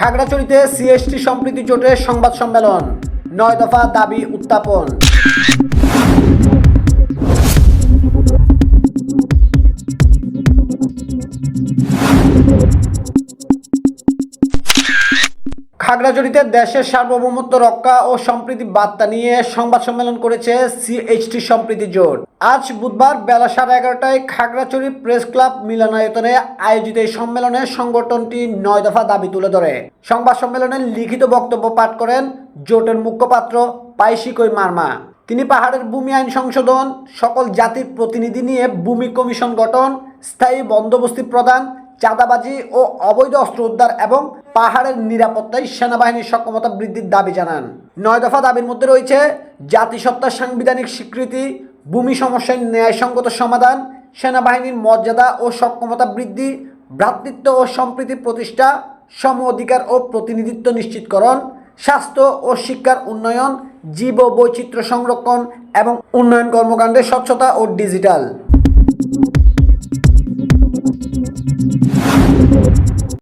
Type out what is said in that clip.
খাগড়াছড়িতে CST সম্প্রীতি জোটের সংবাদ সম্মেলন। নয় দফা দাবি উত্থাপন। খাগড়াছড়িতে দেশের সার্বভৌমত্ব রক্ষা ও সম্প্রীতি বার্তা নিয়ে সংবাদ সম্মেলন করেছে সিএইচটি সম্প্রীতি জোট। আজ বুধবার বেলা সাড়ে এগারোটায় খাগড়াছড়ি প্রেস ক্লাব মিলনায়তনে আয়োজিত এই সম্মেলনে সংগঠনটি নয় দফা দাবি তুলে ধরে। সংবাদ সম্মেলনে লিখিত বক্তব্য পাঠ করেন জোটের মুখপাত্র পাইশিকই মার্মা। তিনি পাহাড়ের ভূমি আইন সংশোধন, সকল জাতির প্রতিনিধি নিয়ে ভূমি কমিশন গঠন, স্থায়ী বন্দোবস্তি প্রদান, চাঁদাবাজি ও অবৈধ অস্ত্র উদ্ধার এবং পাহাড়ের নিরাপত্তায় সেনাবাহিনীর সক্ষমতা বৃদ্ধির দাবি জানান। নয় দফা দাবির মধ্যে রয়েছে জাতিসত্তার সাংবিধানিক স্বীকৃতি, ভূমি সমস্যার ন্যায়সঙ্গত সমাধান, সেনাবাহিনীর মর্যাদা ও সক্ষমতা বৃদ্ধি, ভ্রাতৃত্ব ও সম্প্রীতি প্রতিষ্ঠা, সম অধিকার ও প্রতিনিধিত্ব নিশ্চিতকরণ, স্বাস্থ্য ও শিক্ষার উন্নয়ন, জীব বৈচিত্র্য সংরক্ষণ এবং উন্নয়ন কর্মকাণ্ডে স্বচ্ছতা ও ডিজিটাল।